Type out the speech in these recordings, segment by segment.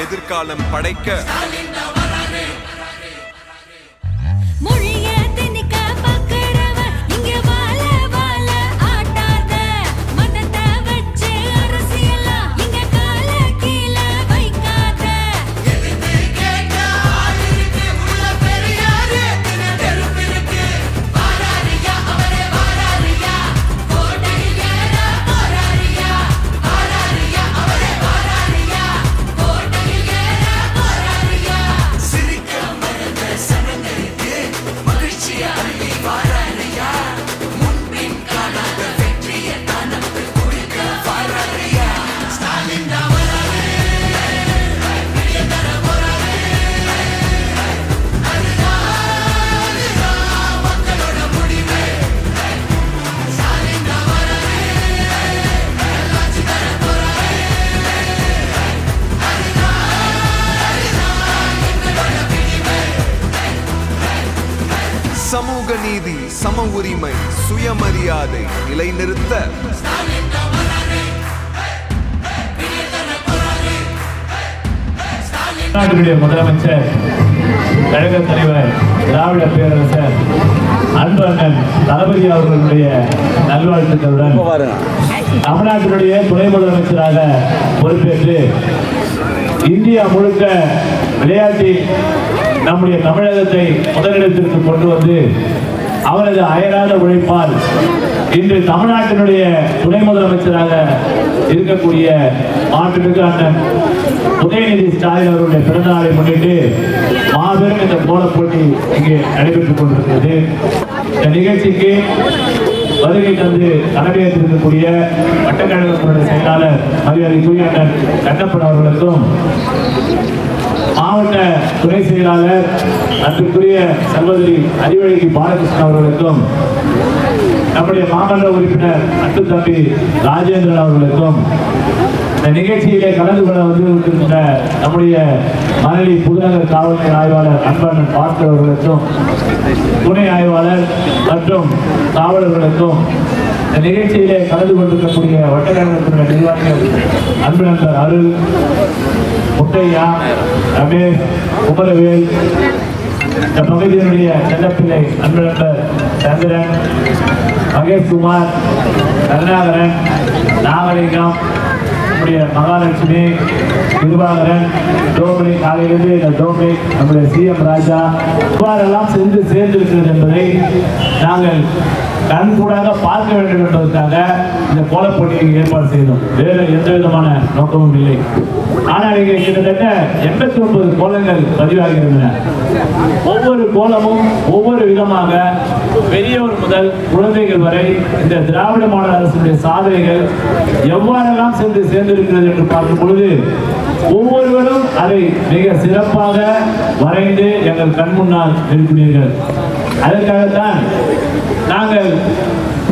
எதிர்காலம் படைக்க. மொழி சம உரிமை சுயமரியாதை நிலைநிறுத்த. தமிழ்நாட்டினுடைய முதலமைச்சர் கழக தலைவர் திராவிட பேரரசர் அன்பு தளபதி அவர்களுடைய நல்வாழ்த்துக்களுடன் தமிழ்நாட்டினுடைய துணை முதலமைச்சராக பொறுப்பேற்று இந்தியா முழுக்க விளையாட்டில் நம்முடைய தமிழகத்தை முதலிடத்திற்கு கொண்டு வந்து அவரது அயராத உழைப்பால் இன்று தமிழ்நாட்டினுடைய துணை முதலமைச்சராக இருக்கக்கூடிய மாற்றுமிகு அண்ணன் உதயநிதி ஸ்டாலின் அவருடைய பிறந்த நாளை முன்னிட்டு மாபெரும் இந்த கோலப் போட்டி இங்கே நடைபெற்றுக் கொண்டிருக்கிறது. இந்த நிகழ்ச்சிக்கு வருகை தந்து தலைமையேற்றிருக்கக்கூடிய வட்டக்கழகத்தினுடைய செயலாளர் மரியாதை அண்ணன் கண்ணப்பன் அவர்களுக்கும் மாவட்ட துணை செயலாளர் அன்புக்குரிய சகோதரி அறிவழகி பாலகிருஷ்ணன் அவர்களுக்கும் நம்முடைய மாமன்ற உறுப்பினர் அட்டு தம்பி ராஜேந்திரன் அவர்களுக்கும் இந்த நிகழ்ச்சியிலே கலந்து கொள்ள வந்து கொண்டிருந்த நம்முடைய மணலி புதுநகர் காவல்துறை ஆய்வாளர் அன்பண்ணன் பார்க்கர் அவர்களுக்கும் துணை ஆய்வாளர் மற்றும் காவலர்களுக்கும் இந்த நிகழ்ச்சியிலே கலந்து கொண்டிருக்கக்கூடிய வட்டக்கழகத்தினுடைய நிர்வாகிகள் அன்பு நண்பர் அருள் முத்தையா ரமேஷ் குமரவேல் இந்த பகுதியினுடைய செல்லப்பிள்ளை அன்பு நண்பர் சந்திரன் மகேஷ்குமார் கருணாகரன் நாகலிங்கம் நம்முடைய மகாலட்சுமி கிருபாகரன் டோமினி காலையிலிருந்து இந்த டோமினிக் நம்முடைய சிஎம் ராஜா இவ்வாறெல்லாம் சென்று சேர்ந்திருக்கிறது என்பதை நாங்கள் கண்கூடாக பார்க்க வேண்டும் என்பதற்காக இந்த கோலப் போட்டியை ஏற்பாடு செய்தோம். வேறு எந்த விதமான நோக்கமும் இல்லை. ஆனால் இங்கே கிட்டத்தட்ட எண்பத்தி ஒன்பது கோலங்கள் பதிவாகியிருந்தன ஒவ்வொரு கோலமும் ஒவ்வொரு விதமாக பெரியவர் முதல் குழந்தைகள் வரை இந்த திராவிட மாடல் அரசுடைய சாதனைகள் எவ்வாறெல்லாம் சென்று சேர்ந்திருக்கிறது என்று பார்க்கும் பொழுது ஒவ்வொருவரும் அதை மிக சிறப்பாக வரைந்து எங்கள் கண் முன்னால் இருக்கிறீர்கள் அதற்காகத்தான் நாங்கள்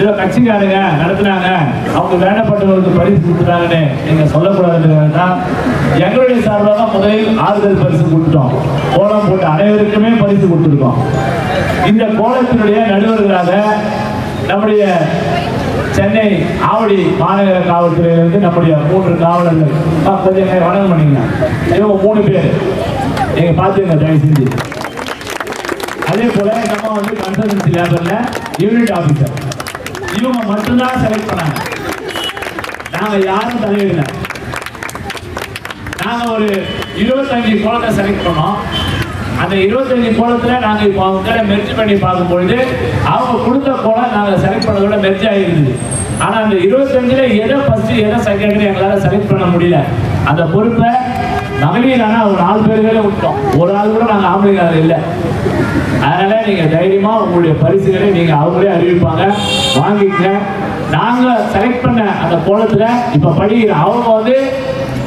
ஏதோ கட்சிக்காரங்க நடத்துனாங்க. அவங்க வேண்டப்பட்டவர்களுக்கு பரிசு கொடுத்துட்டாங்கன்னு நீங்கள் சொல்லக்கூடாதுன்னு தான் எங்களுடைய சார்பாக முதலில் ஆறுதல் பரிசு கொடுத்தோம் கோலம் போட்டு அனைவருக்குமே பரிசு கொடுத்துருக்கோம். இந்த கோலத்தினுடைய நடுவர்களாக நம்முடைய சென்னை ஆவடி மாநகர காவல்துறையிலிருந்து நம்முடைய மூன்று காவலர்கள். கொஞ்சம் வணக்கம் பண்ணீங்க இவங்க மூணு பேர். நீங்கள் பார்த்துங்க தயவு செஞ்சு. அதே போல நம்ம வந்து கன்சல்டன்சி லேபர்ல யூனிட் ஆஃபீஸர் இவங்க மட்டும்தான் செலக்ட் பண்ணாங்க. நாங்க யாரும் தலையிடல. நாங்க ஒரு இருபத்தஞ்சு கோலத்தை செலக்ட் பண்ணோம். அந்த இருபத்தஞ்சு கோலத்துல நாங்க இப்போ அவங்க கிட்ட மெர்ஜ் பண்ணி பார்க்கும்பொழுது அவங்க கொடுத்த கோலம் நாங்க செலக்ட் பண்ணதோட மெர்ஜ் ஆகிருந்தது ஆனா அந்த இருபத்தஞ்சுல எதை ஃபர்ஸ்ட் எதை செகண்ட் எங்களால செலக்ட் பண்ண முடியல. அந்த பொறுப்பை மகளிரான ஒரு நாலு பேர்களே விட்டோம். ஒரு ஆள் கூட நாங்கள் ஆம்பளைங்க இல்லை. அதனால நீங்கள் தைரியமாக உங்களுடைய பரிசுகளை நீங்கள் அவங்களே அறிவிப்பாங்க. வாங்கிக்க நாங்கள் செலக்ட் பண்ண அந்த கோலத்தில் இப்போ படிக்கிற அவங்க வந்து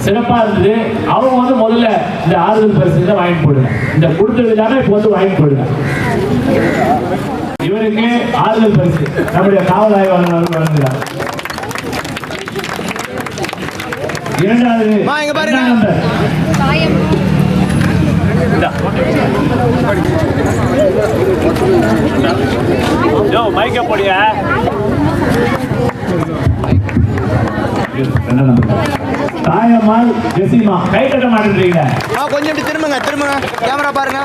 சிறப்பாக இருந்தது. அவங்க வந்து முதல்ல இந்த ஆறுதல் பரிசுகளை வாங்கிட்டு போடுங்க இந்த கொடுத்தது தானே இப்போ வந்து வாங்கிட்டு போடுங்க இவருக்கு ஆறுதல் பரிசு. நம்முடைய காவல் ஆய்வாளர் வழங்குகிறார். இரண்டாவது இரண்டாம் நம்பர் யோ மைக்க போடியா? தாயம்மாள் ஜெசிமா. கை கட்ட மாட்டேன்றீங்க ஆ கொஞ்சம் திரும்புங்க திரும்புங்க. கேமரா பாருங்க.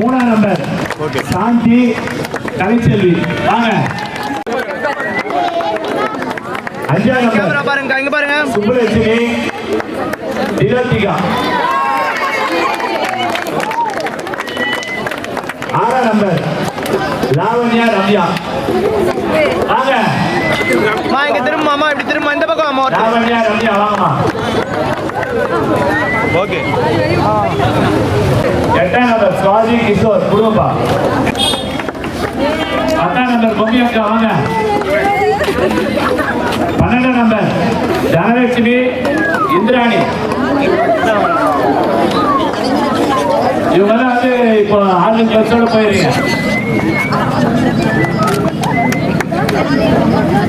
மூணாம் நம்பர் சாந்தி கலைச்செல்வி. வாங்க. அஞ்சாம் நம்பர் பாருங்க இங்க பாருங்க. சுப்புலட்சுமி நிரத்திகா ஆறாம் நம்பர் லாவண்யா ரம்யா. வாங்க. மா இங்க திரும்ப அம்மா இப்படி திரும்ப இந்த பக்கம் அம்மா லாவண்யா ரம்யா வாங்கம்மா. ஓகே. எட்டாம் நம்பர் சுவாதி கிஷோர் குடும்பப்பா. பத்தாம் நம்பர் பொம்மி அக்கா வாங்க. நம்ம தனலட்சுமி இந்திராணி. இவங்க வந்து இப்போ ஆறு கிளப்ஸோட போயிருங்க.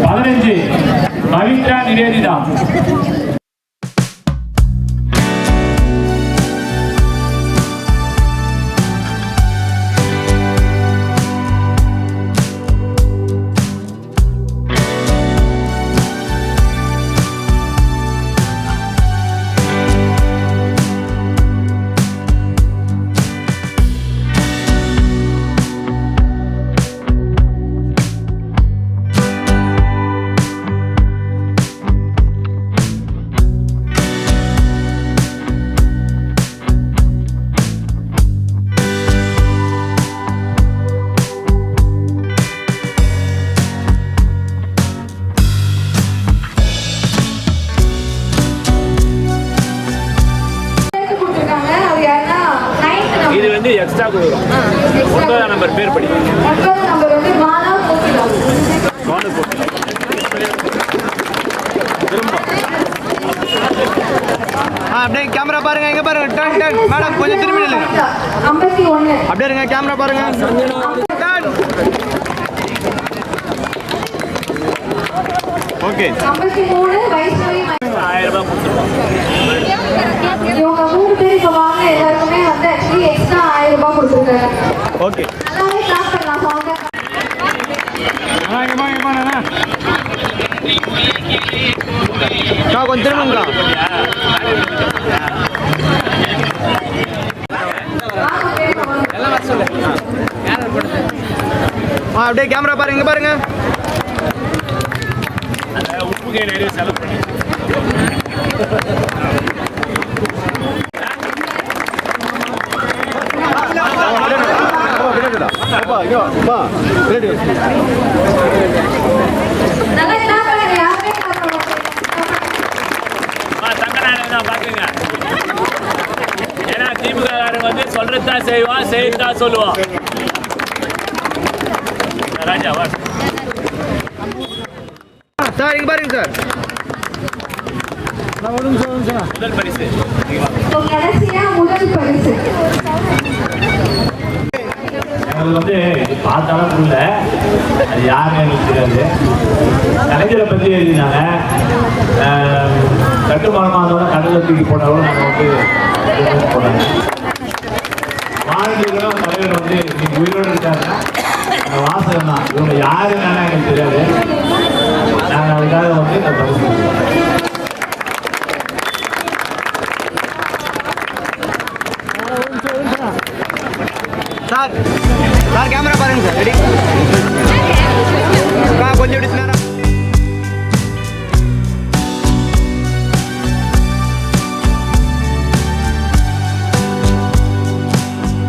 பதினஞ்சு பவித்ரா நிவேதிதா. வந்து எக்ஸ்ட்ரா கொடுக்குறோம். ஒன்பதாம் நம்பர் பேர் படி. கோகிலா. ஆ அப்படியே கேமரா பாருங்க இங்க பாருங்க டன் டன் மேடம் கொஞ்சம் திரும்பி நில்லுங்க. அப்படியே இருங்க கேமரா பாருங்க. ஓகே ஆயிரம் ரூபாய் அதுக்கு எக்ஸ்ட்ரா ஆயிரம் ரூபாய் கொடுத்துருக்காரு. ஓகே நல்லாவே கிளாஸ் பண்ணலாம் சாங்க அப்படியே கேமரா பாருங்க பாருங்க உப்பு கை நிறைய செலவு பண்ணி ஏன்னா திமுக காரங்க வந்து சொல்றதுதான் செய்வான் செய்யறதுதான் சொல்லுவான் ராஜா வா. சார் இங்க பாருங்க சார். பரிசு. முதல் பரிசு. அது வந்து பார்த்தாலும் புரியல. அது யாருன்னு எனக்கு தெரியாது. கலைஞரை பற்றி எழுதினாங்க. ஆஹ், கட்டுமானமாக கடலை தூக்கி போட்டாலும் நாங்கள் வந்து இது போனாங்க மாநிலங்களும் தலைவர் வந்து இன்னைக்கு உயிரோடு இருக்காருன்னா அந்த வாசகம் தான். இவங்க யாருன்னா எனக்கு தெரியாது. நாங்கள் அதுக்காக வந்து நான் பரிசு கொடுக்குறோம். சார் சார் கேமரா பாருங்க